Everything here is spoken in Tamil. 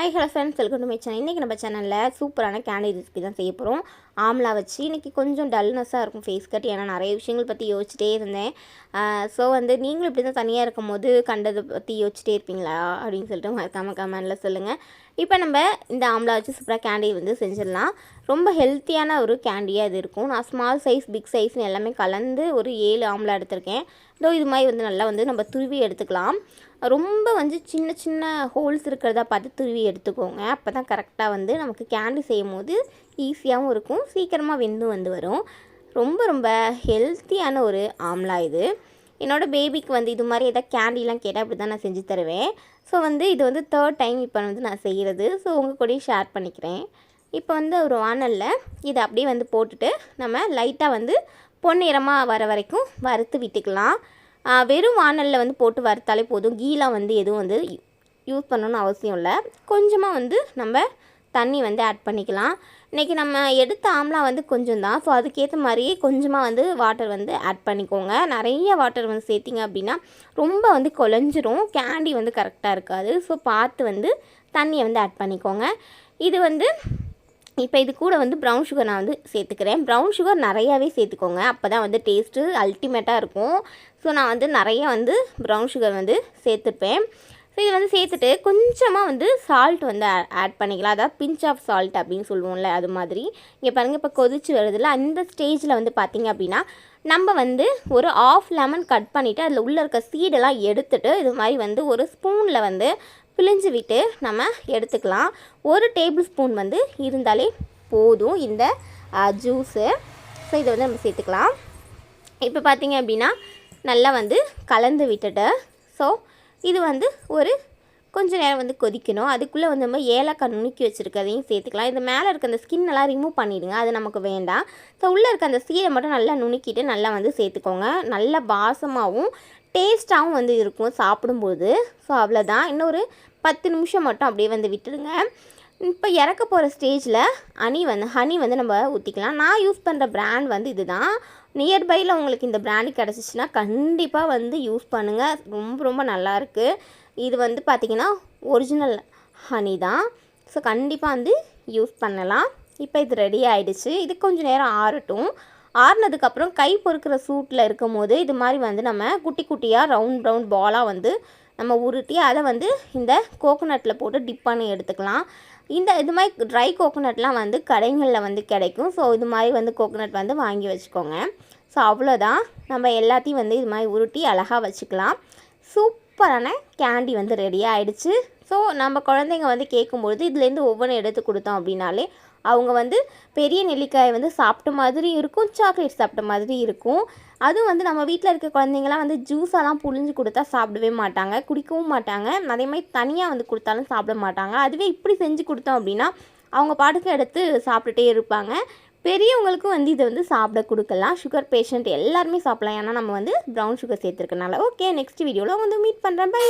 Hello friends welcome to my channel இன்றைக்கி நம்ம சேனலில் சூப்பரான கேண்டி ரெசிபி தான் செய்ய போகிறோம் ஆம்லா வச்சு இன்றைக்கி கொஞ்சம் டல்னஸ்ஸாக இருக்கும் ஃபேஸ் கட் ஏன்னா நிறைய விஷயங்கள் பற்றி யோசிச்சிட்டே இருந்தேன். ஸோ வந்து நீங்களும் இப்படி தான் தனியாக இருக்கும் போது கண்டதை பற்றி யோசிச்சிட்டே இருப்பீங்களா? அப்படின்னு சொல்லிட்டு மறக்காம கமெண்டில் சொல்லுங்கள் இப்போ நம்ம இந்த ஆம்லா வச்சு சூப்பராக கேண்டி வந்து செஞ்சிடலாம். ரொம்ப ஹெல்த்தியான ஒரு கேண்டியாக இது இருக்கும். நான் ஸ்மால் சைஸ் பிக் சைஸ்னு எல்லாமே கலந்து ஒரு ஏழு ஆம்லா எடுத்திருக்கேன். இதோ இது மாதிரி வந்து நல்லா வந்து நம்ம துருவி எடுத்துக்கலாம். ரொம்ப வந்து சின்ன சின்ன ஹோல்ஸ் இருக்கிறதா பார்த்து துருவி எடுத்துக்கோங்க. அப்போ தான் கரெக்டாக வந்து நமக்கு கேண்டி செய்யும் போது ஈஸியாகவும் இருக்கும். சீக்கிரமாக வெந்தும் வந்து வரும். ரொம்ப ரொம்ப ஹெல்த்தியான ஒரு ஆம்லா இது. என்னோடய பேபிக்கு வந்து இது மாதிரி எதாவது கேண்டிலாம் கேட்டால் அப்படி தான் நான் செஞ்சு தருவேன். ஸோ வந்து இது வந்து தேர்ட் டைம் இப்போ வந்து நான் செய்கிறது ஸோ உங்கள் கூடயும் ஷேர் பண்ணிக்கிறேன். இப்போ வந்து ஒரு வானலில் இதை அப்படியே வந்து போட்டுட்டு நம்ம லைட்டாக வந்து பொன்னிறமாக வர வரைக்கும் வறுத்து விட்டுக்கலாம். வெறும் வானலில் வந்து போட்டு வறுத்தாலே போதும். கீலாம் வந்து எதுவும் வந்து யூஸ் பண்ணணும்னு அவசியம் இல்லை. கொஞ்சமாக வந்து நம்ம தண்ணி வந்து ஆட் பண்ணிக்கலாம். இன்றைக்கி நம்ம எடுத்த ஆம்லா வந்து கொஞ்சம் தான் ஸோ அதுக்கேற்ற மாதிரியே கொஞ்சமாக வந்து வாட்டர் வந்து ஆட் பண்ணிக்கோங்க. நிறைய வாட்டர் வந்து சேர்த்திங்க அப்படின்னா ரொம்ப வந்து கொலைஞ்சிரும். கேண்டி வந்து கரெக்டாக இருக்காது. ஸோ பார்த்து வந்து தண்ணியை வந்து ஆட் பண்ணிக்கோங்க. இது வந்து இப்போ இது கூட வந்து ப்ரௌன் சுகர் நான் வந்து சேர்த்துக்கிறேன். ப்ரௌன் சுகர் நிறையாவே சேர்த்துக்கோங்க. அப்போ தான் வந்து டேஸ்ட்டு அல்டிமேட்டாக இருக்கும். ஸோ நான் வந்து நிறைய வந்து ப்ரௌன் சுகர் வந்து சேர்த்துப்பேன். ஸோ இது வந்து சேர்த்துட்டு கொஞ்சமாக வந்து சால்ட் வந்து ஆட் பண்ணிக்கலாம். அதாவது பிஞ்ச் ஆஃப் சால்ட் அப்படின்னு சொல்லுவோம்ல அது மாதிரி. இங்கே பாருங்கள் இப்போ கொதிச்சு வருதுல அந்த ஸ்டேஜில் வந்து பார்த்திங்க அப்படின்னா நம்ம வந்து ஒரு ஆஃப் லெமன் கட் பண்ணிவிட்டு அதில் உள்ளே இருக்க சீடெல்லாம் எடுத்துட்டு இது மாதிரி வந்து ஒரு ஸ்பூனில் வந்து பிழிஞ்சு விட்டு நம்ம எடுத்துக்கலாம். ஒரு டேபிள் ஸ்பூன் வந்து இருந்தாலே போதும் இந்த ஜூஸு ஸோ இதை வந்து நம்ம சேர்த்துக்கலாம். இப்போ பார்த்தீங்க அப்படின்னா நல்லா வந்து கலந்து விட்டுட்டு ஸோ இது வந்து ஒரு கொஞ்சம் நேரம் வந்து கொதிக்கணும். அதுக்குள்ளே வந்து நம்ம ஏலக்காய் நுணுக்கி வச்சுருக்கதையும் சேர்த்துக்கலாம். இது மேலே இருக்க அந்த ஸ்கின் எல்லாம் ரிமூவ் பண்ணிவிடுங்க அது நமக்கு வேண்டாம். ஸோ உள்ளே இருக்க அந்த சீரை மட்டும் நல்லா நுணுக்கிட்டு நல்லா வந்து சேர்த்துக்கோங்க. நல்ல வாசமாகவும் டேஸ்ட்டாகவும் வந்து இருக்கும் சாப்பிடும்போது. ஸோ அவ்வளோதான் இன்னொரு பத்து நிமிஷம் மட்டும் அப்படியே வந்து விட்டுடுங்க. இப்போ இறக்க போகிற ஸ்டேஜில் ஹனி வந்து ஹனி வந்து நம்ம ஊற்றிக்கலாம் நான் யூஸ் பண்ணுற ப்ராண்ட் வந்து இதுதான். நியர்பையில் உங்களுக்கு இந்த ப்ராண்டு கிடச்சிச்சின்னா கண்டிப்பாக வந்து யூஸ் பண்ணுங்கள் ரொம்ப ரொம்ப நல்லாயிருக்கு இது வந்து பார்த்திங்கன்னா ஒரிஜினல் ஹனி தான். ஸோ கண்டிப்பாக வந்து யூஸ் பண்ணலாம். இப்போ இது ரெடி ஆகிடுச்சு இது கொஞ்சம் நேரம் ஆறட்டும். ஆறுனதுக்கப்புறம் கை பொறுக்கிற சூட்டில் இருக்கும் போது இது மாதிரி வந்து நம்ம குட்டி குட்டியாக ரவுண்ட் ரவுண்ட் பாலாக வந்து நம்ம உருட்டி அதை வந்து இந்த கோகோனட்டில் போட்டு டிப் பண்ணி எடுத்துக்கலாம். இந்த இது மாதிரி ட்ரை கோகோனட்லாம் வந்து கடைகளில் வந்து கிடைக்கும். ஸோ இது மாதிரி வந்து கோகோனட் வந்து வாங்கி வச்சுக்கோங்க. ஸோ அவ்வளோதான். நம்ம எல்லாத்தையும் வந்து இது மாதிரி உருட்டி அழகாக வச்சுக்கலாம். சூப்பரான கேண்டி வந்து ரெடி ஆகிடுச்சு ஸோ நம்ம குழந்தைங்க வந்து கேட்கும்பொழுது இதுலேருந்து ஒவ்வொன்று எடுத்து கொடுத்தோம் அப்படின்னாலே அவங்க வந்து பெரிய நெல்லிக்காயை வந்து சாப்பிட்ட மாதிரி இருக்கும் சாக்லேட் சாப்பிட்ட மாதிரி இருக்கும். அதுவும் வந்து நம்ம வீட்டில் இருக்க குழந்தைங்களாம் வந்து ஜூஸெல்லாம் புழிஞ்சு கொடுத்தா சாப்பிடவே மாட்டாங்க குடிக்கவும் மாட்டாங்க. அதே மாதிரி தனியாக வந்து கொடுத்தாலும் சாப்பிட மாட்டாங்க. அதுவே இப்படி செஞ்சு கொடுத்தோம் அப்படின்னா அவங்க பாட்டுக்கு எடுத்து சாப்பிட்டுட்டே இருப்பாங்க. பெரியவங்களுக்கும் வந்து இதை வந்து சாப்பிட கொடுக்கலாம். சுகர் பேஷண்ட் எல்லாருமே சாப்பிடலாம். ஏன்னா நம்ம வந்து ப்ரௌன் சுகர் சேர்த்துருக்கனால. ஓகே நெக்ஸ்ட் வீடியோவில் வந்து மீட் பண்ணுறேன் பை